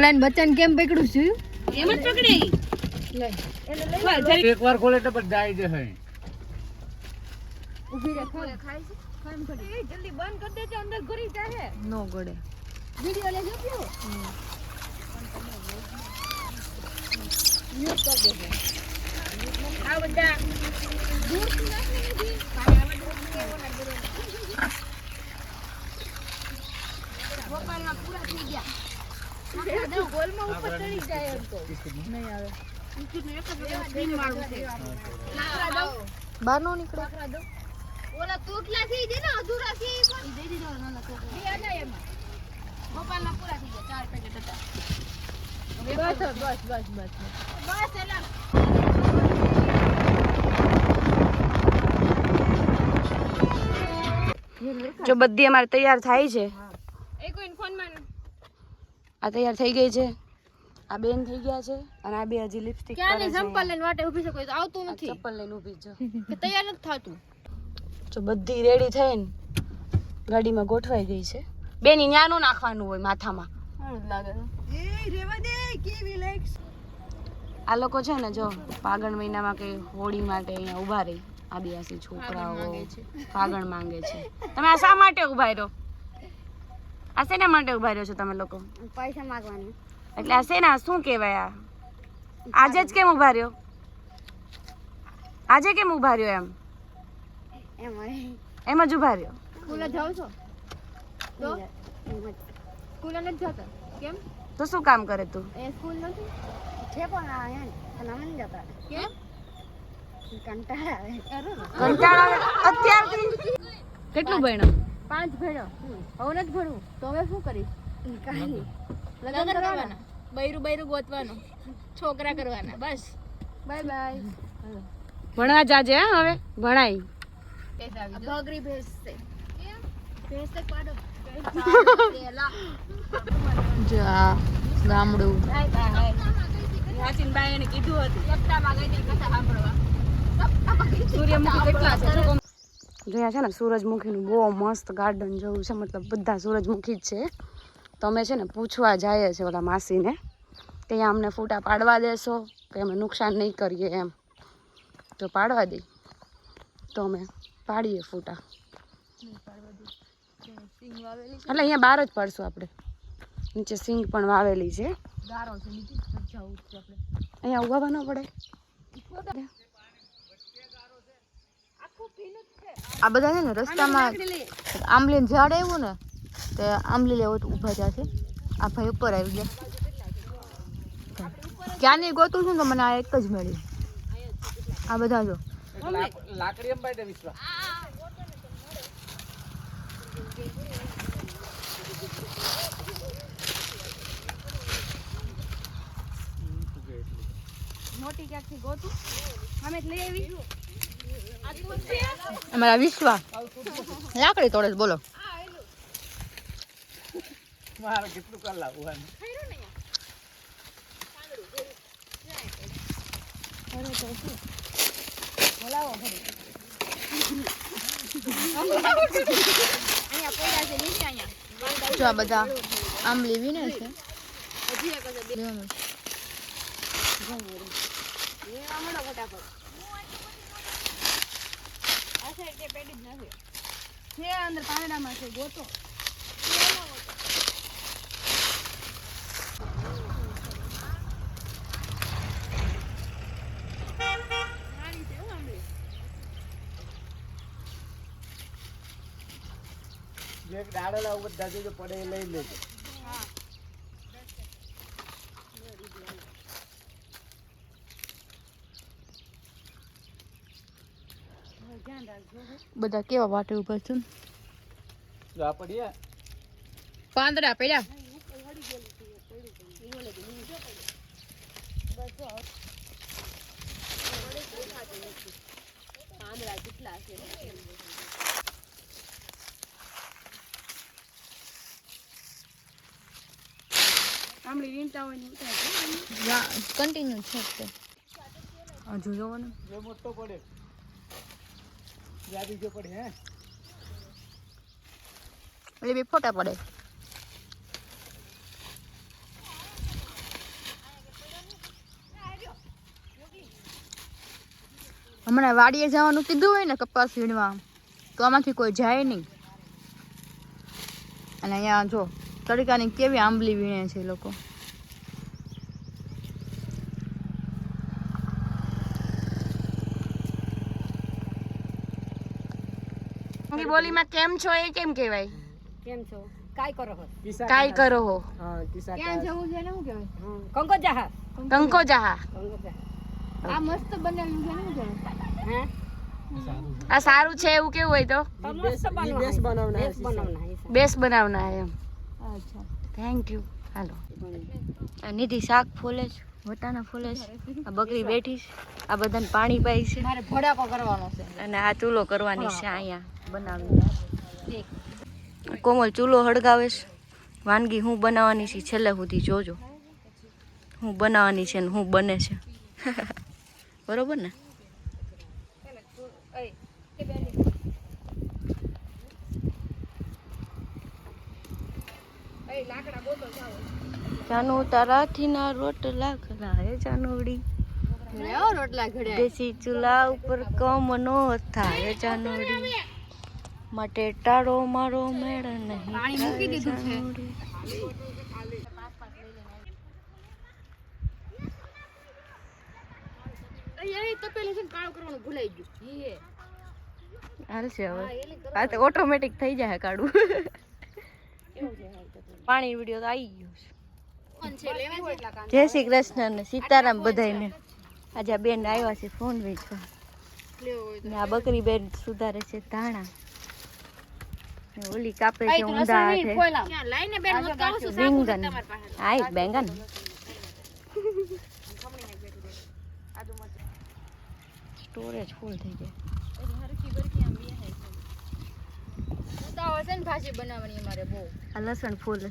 ઓલા બચ્ચાને કેમ પકડું છું? એમ જ પકડે. એક વાર ખોલે તો બધા આવી જશે ઊભી રહે ખાય ખાય છે? ખામ કરી. જલ્દી બંધ કરી દેજો અંદર ઘરી જાય નો ગળે. વિડિયો લેજો. પ્યો મ્યુટ કરી દેજો. આ બધા દૂરથી નથી. આવે તો ઓલા ગળે ગોપાલના પૂરા થઈ ગયા આખા દસ ગોલમાં ઉપર ચડી જાય એમ તો નહીં આવે સ્ક્રીન વાળું છે લાકડા દઉં બહાર નો નીકળો ઓલા તૂટલા થઈ દે ને અધૂરા થઈ પણ. દઈ દીધો નાના છોકરા બે હતા એમાં. ગોપાલના પૂરા થઈ ગયા ચાર પેકેટ હતા. બસ બસ બસ બસ. બસ એલા. જો બધી અમારે તૈયાર થાય છે. આ તૈયાર થઈ ગઈ છે. આ બેન થઈ ગયા છે અને આ બે હજી લિપસ્ટિક ક્યાં ની સંપલ લઈને વાટે ઊભી છે કોઈ તો આવતું નથી. ચંપલ લઈને ઊભી છે. કે તૈયાર નથી થતું. જો બધી રેડી થઈને ગાડીમાં ગોઠવાઈ ગઈ છે. બેની ન્યાનું નાખવાનું હોય માથામાં. લાગે. આ લોકો છે ને જો ફાગણ મહિનામાં કે હોળી માટે અહીંયા ઊભા રહી. આદિવાસી છોકરાઓ. ફાગણ માંગે છે. તમે આ શા માટે ઊભા રહ્યો? આ શેના માટે ઊભા રહ્યો છો તમે લોકો? પૈસા માંગવાનું. એટલે આ શેના? શું કહેવાય આ? આજે જ કેમ ઊભા રહ્યો? આજે કેમ ઊભા રહ્યો એમ? એમ એમ જ ઊભા રહ્યો? સ્કૂલે જાવ છો? તો? સ્કૂલે નથી જતા? કેમ? તો શું કામ કરે તું? એ સ્કૂલ નથી? છે પણ આયા પણ અમે નથી જતા. કેમ? કંટાળા આવે. કંટાળો આવે. અત્યારથી કેટલું ભણ્યો? પાંચ ભેડો હવે નથી ભણવું તો હવે શું કરીશ? કાંઈ લગ્ન કરવાના. બૈરું બૈરું ગોતવાનું. છોકરા કરવાના. બસ. Bye bye. ભણવા જાજે હા હવે? ભણાય. ભગરી ભેંસ. છે ભેંસ તો પાડો. જો ગામડું. એને કીધું હતું સપ્તાહમાં ગઈ હતી કથા સાંભળવા. સૂર્યમુખી કેટલા છે જો અહીંયા છે ને સૂરજમુખીનું બહુ મસ્ત ગાર્ડન જેવું છે મતલબ બધા સૂરજમુખી જ છે. તો અમે છે ને પૂછવા જઈએ છીએ ઓલા માસીને કે અહીંયા અમને ફૂટા પાડવા દેશો કે અમે નુકસાન નહીં કરીએ એમ. તો પાડવા દઈ તો અમે પાડીએ ફૂટા. એટલે અહીંયા બહાર જ પાડશું આપણે. નીચે સિંગ પણ વાવેલી છે. છે છે અહીંયા ઉગાવવા ન પડે. આ બધા છે ને રસ્તામાં આંબલી ઝાડ આવ્યું ને તે આંબલી લેવો તો ઊભા ત્યાંથી આ ભાઈ ઉપર આવી ગયા. ક્યાંની ગોતું છું ને તો મને આ એક જ મળી. આ બધા જો. લાકડી એમ બાય મોટી ક્યાંકથી ગોતું? અમે લઈ આવી અમારા વિશ્વા. લાકડી તોડે બોલો. મારે કેટલું કર જો આ બધા આંબલી ને છે. હજી એક સાઈડ તે પેડી જ નથી? છે અંદર પાંદડામાં છે ગોતો. છે જે ડાળેલા બધા જો પડે એ લઈ લેજો. બધા કેવા વાટે ઊભા છે જો પાંદડા પડ્યા. પાંદડા કેટલા છે આંબલી વીણતા હોય ને કન્ટિન્યુ છે તે. હજુ જોવો ને મોટો પડે. એ જો બે ફોટા પડે. હમણાં વાડીએ જવાનું કીધું હોય ને કપાસ વીણવા, તો આમાંથી કોઈ જાય નહીં. અને અહીંયા જો, તડકાની કેવી આંબલી વીણે છે લોકો. બોલીમાં કેમ છો એ કેમ કહેવાય? કેમ છો? કાઈ કરો હો. કાઈ કરો હો. હા ક્યાં જવું છે ને હું કહેવાય? કંકો જહા કંકો જહા આ મસ્ત બનેલું છે ને કહેવાય? હે? આ સારું છે એવું કેવું હોય તો? તો મસ્ત બનાવના બેસ બનાવના બેસ બનાવના હે બેસ બનાવના એમ. અચ્છા. થેન્ક યુ હાલો. આ નિધિ શાક ફોલે છે. વટાણા ફૂલે છે. આ બકરી બેઠી છે. આ બધાને પાણી પાય છે. મારે ભડાકો કરવાનો છે. અને આ ચૂલો કરવાની છે અહીંયા બનાવી કોમલ ચૂલો હળગાવે છે. વાનગી હું બનાવવાની છે છેલ્લે સુધી જોજો. હું બનાવવાની છે ને હું બને છે. બરોબર ને? જાનુ તારાથી ના રોટલા ઘડાય જાનુડી. રોટલા ઘડાય. દેશી ચૂલા ઉપર કમ નો થાય જાનુડી. માટે ટાળો મારો મેળ નહીં પાણી મૂકી દીધું છે. ઓટોમેટિક થઈ જાય કાઢું પાણી વીડિયો તો આવી ગયો છે. જય શ્રી કૃષ્ણ ને સીતારામ બધાયને. આજે આ બેન આવ્યા છે ફોન વેચવા. ને આ બકરી બેન સુધારે છે ધાણા. ઓલી કાપે છે ઊંધા હાથે. ક્યાં લાઈને બેન મત કાઢો છો રીંગણ આઈ બેંગન. સ્ટોરેજ ફૂલ થઈ જાય ઉતાવળ છે ને ભાજી બનાવવાની અમારે બહુ. લસણ ફૂલ છે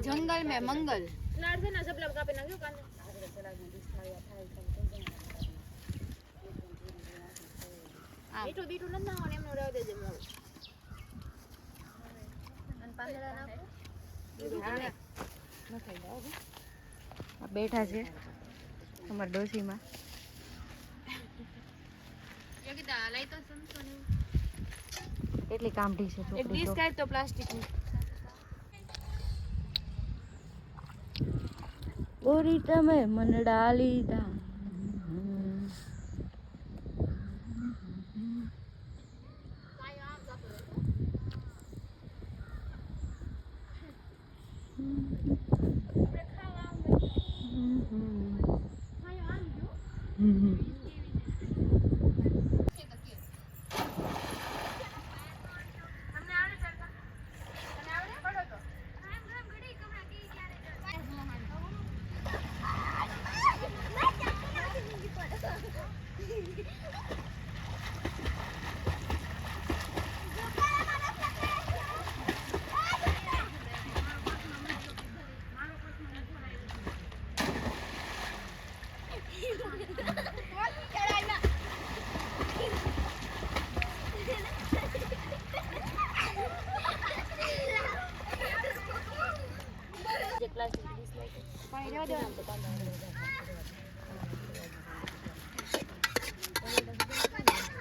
જંગલ મેં મંગલ. બેઠા છે અમારા ડોસીમાં કેટલી કામઢી છે તો પ્લાસ્ટિક પ્લાસ્ટિકની બોરી તમે મનડા લીધા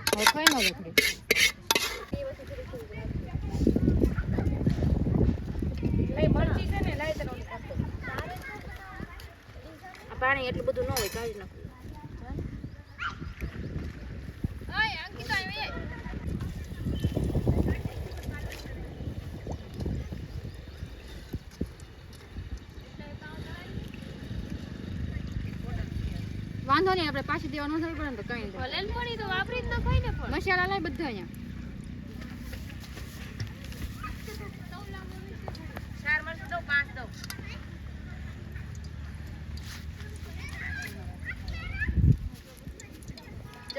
હવે કઈ ન લખડે પાણી એટલું બધું ન હોય કાઢી નાખું. વાંધો નહીં આપણે પાછી દેવા ન જવું પડે ને તો કઈ નહીં મસાલા લાય બધા અહીંયા પાંચ દઉં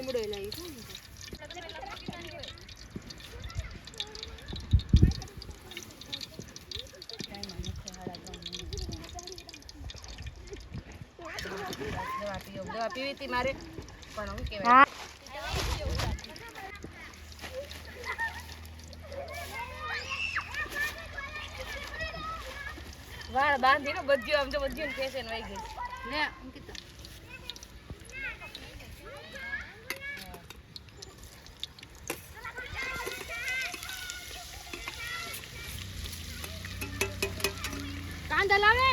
લીમડો લાવી ને દવા પીવો હતી મારે પણ હું કહેવાય વાળ બાંધીને બધ્યું આમ તો બધ્યું કેસે વહી ગઈ લે અંકિતા કાંદા લાવે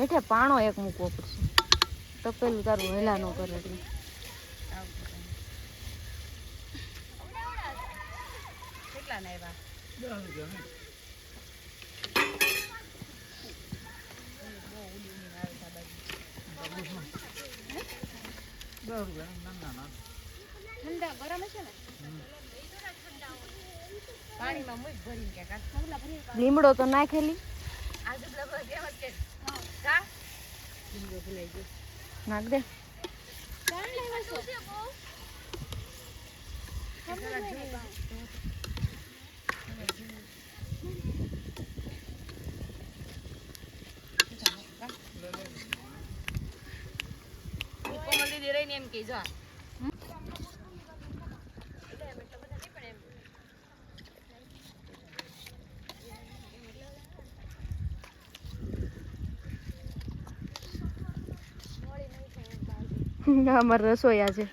હેઠે પાણો એક મૂકવો પડશે. તપેલું તારું હેલા ન કરે એટલે. કેટલા ને આવ્યા ઠંડા ગરમ હશે ને? લીમડો તો નાખેલી. નાખ દે. એમ જ છે. દીદી રહીને એમ કે જો અમારા રસોઈયા છે.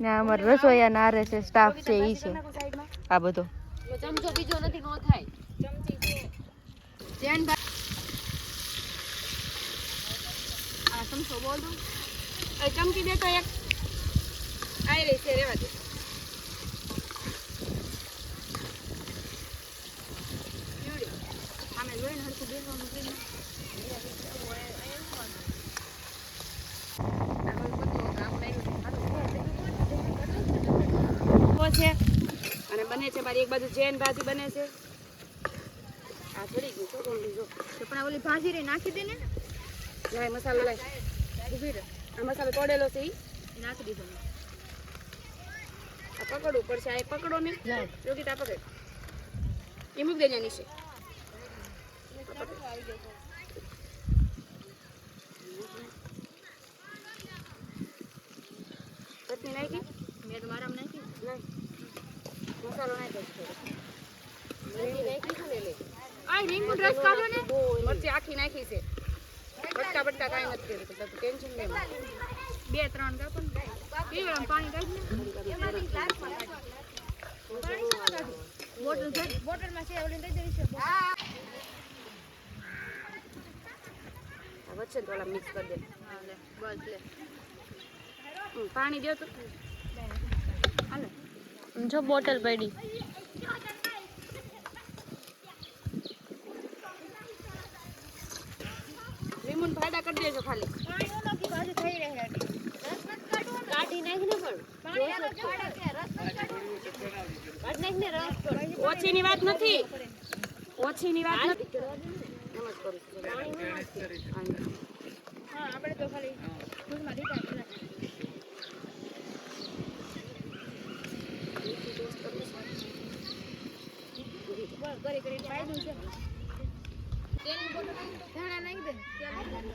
ને અમારા રસોઈયા નારે છે સ્ટાફ છે ઈ છે. આ બધો. ચમચો બીજો નથી નો થાય. ચમચી છે જેન આ ચમચો બોલ. ચમચી દે તો એક. આઈ રહી છે, રેવા દે. છે અને બને છે, મારી એક બાજુ જૈન ભાજી બને છે. આ થોડી ગયું તો પણ ઓલી ભાજી નાખી દે ને. લાય મસાલો લાય. ઊભી રહે. આ મસાલો તોડેલો છે એ નાખી દીધો. આ પકડવું પડશે. આ પકડો ને યોગીતા પકડ. એ મૂકી દેજે નીચે. ચટણી નાખી? મેં તો મારામાં નાખી. નાખ. મસાલો નાખી નાખી. છે ને. આખી નાખી છે. બટકા બટકા કાંઈ નથી કર્યું તો ટેન્શન લે બે ત્રણ કાપો ને. પાણી કાઢી બોટલ બોટલમાં છે ઓલી વચ્ચે તો ઓલા મિક્સ કરી દે. બસ લે. પાણી દો તો. જો બોટલ પડી. લીંબુ ફાયદા કરી દેજો ખાલી. કાઢી નાખ ને પણ. ઓછીની વાત નથી. ઓછીની વાત નથી. આપણે તો ખાલી કરી કરી. ફાયદો છે. તેલની બોટલ ઘણા નાખી દે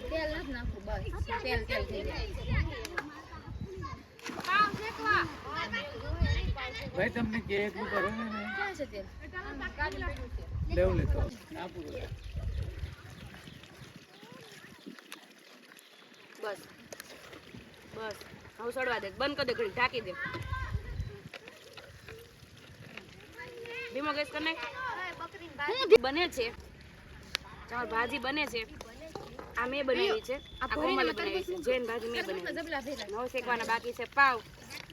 તેલ નથી નાખવું બસ તેલ તેલ થઈ જાય પાવ શેકવા ભાઈ તમને કે એટલું કરો ને ને ક્યાં છે તેલ લેવું લેતો પૂરું બસ. બસ. હવે સડવા દે. બંધ કરી દે ઘડી ઢાંકી દે. ધીમો ગેસ કરી નાખ બને છે. ચાલ ભાજી બને છે. આ મેં બનાવી છે. આ કોમલ બનાવી છે. જૈન ભાજી મેં બનાવી છે. નવ શેકવાના બાકી છે પાવ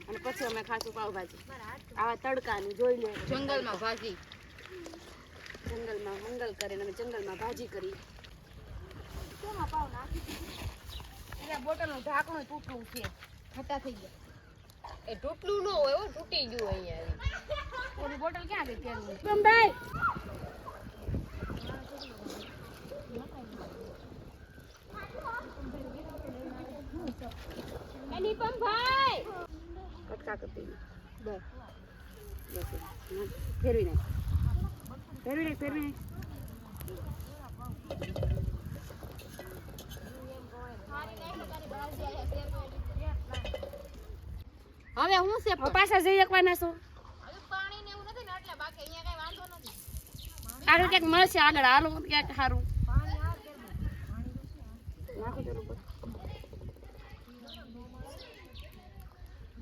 અને પછી અમે ખાશું પાવ ભાજી આવા તડકાની જોઈ લે. જંગલમાં ભાજી. જંગલમાં મંગલ કરે ને અમે જંગલમાં ભાજી કરી. એટલે બોટલનું ઢાંકણું તૂટલું છે. ખટા થઈ ગયા. એ તૂટલું ન હોય હો તૂટી ગયું અહીંયા. ઓલી બોટલ ક્યાં ગઈ? તેલની બંબાઈ કટકા કરતી બસ બસ હા, ફેરવી નાખ ફેરવી નાખ ફેરવી નાખ હવે હું છે? પાછા જઈ શકવાના છું. પાણી ને એવું નથી ને એટલે બાકી અહીંયા કઈ વાંધો નથી. આગળ ક્યાંક મળશે આગળ. હાલો ક્યાંક સારું નાખો જરૂર બસ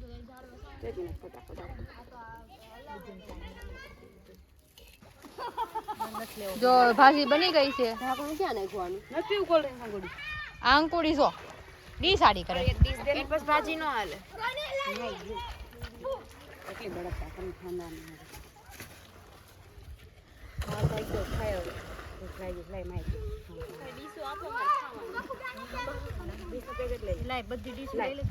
ફેરવી નાખ ફટાફટ જો ભાજી બની ગઈ છે. ઢાંકણું ક્યાં નાખવાનું નથી ઉકોલ રહી સાંગોડી આ અંકુડી જો ડી સાડી કરે. બસ ભાજી નો હાલે. એટલી બળકતા તમે નહીં હા ભાઈ તો ખાયો લાઈ લાય બધી ડીશ લઈ લે.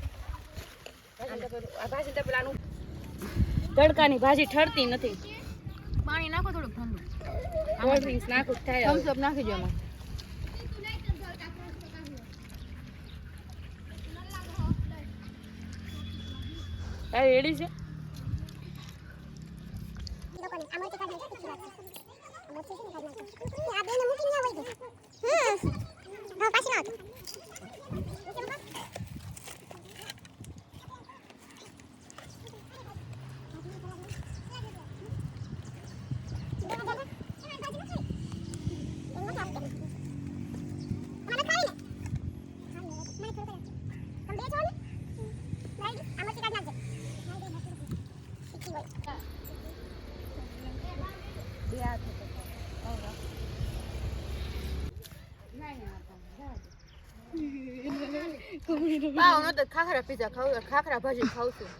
તડકાની ભાજી ઠરતી નથી. પાણી નાખો થોડુંક ઠંડુ. કોલ્ડ ડ્રિંક્સ નાખું થાય થમ્સ અપ નાખી દો એમાં. હવે રેડી છે? નો તો ખાખરા પીઝા ખાવ ખાખરા ભાજી ખાઉં છું.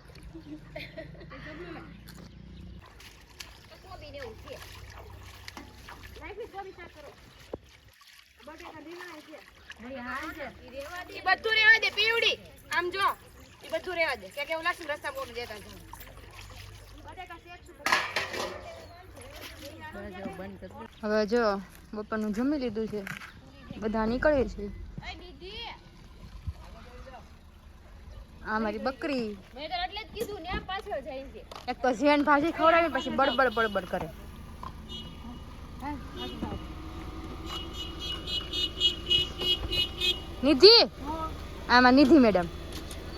બધું રેવા દે પીવડી. આમ જો ઈ બધું રેવા દે. કે કેવું લાગશે રસ્તા બોલ દેતા હવે જો બપોરનું જમી લીધું છે. બધા નીકળે છે. આ મારી બકરી. મેં તો એટલે જ કીધું ને પાછળ જઈને એક તો ઝેન ભાજી ખવડાવી પછી બડબડ બડબડ કરે. નિધિ? આમાં નિધિ મેડમ.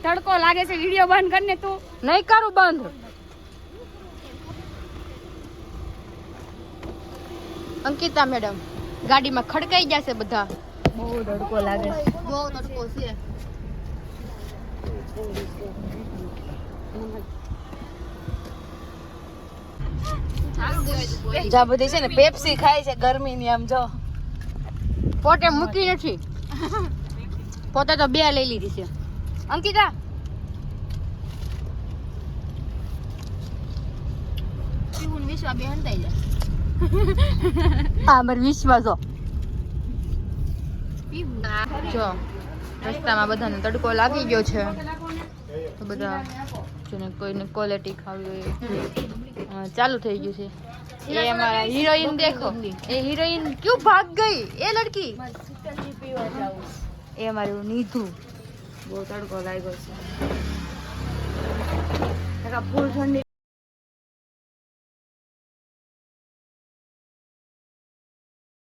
તડકો લાગે છે વિડિયો બંધ કરીને તું. નહીં કરું બંધ. અંકિતા મેડમ ગાડીમાં ખડકાઈ જશે બધા. બહુ તડકો લાગે બહુ તડકો છે. બધી છે ને પેપ્સી ખાય છે ગરમીની આમ જો. પોતે મૂકી નથી. પોતે તો બે લઈ લીધી છે. અંકિતા? આ વિશ્વા જો. જો રસ્તામાં બધાને તડકો લાગી ગયો છે. તો બધા જેને કોઈને ક્વોલિટી ખાવી હોય ચાલુ થઈ ગયું છે. એ અમારા હિરોઈન દેખો. એ હિરોઈન ક્યું ભાગ ગઈ? એ લડકી. એ અમારું નીધું. બહુ તડકો લાગ્યો છે. ફૂલ ઠંડી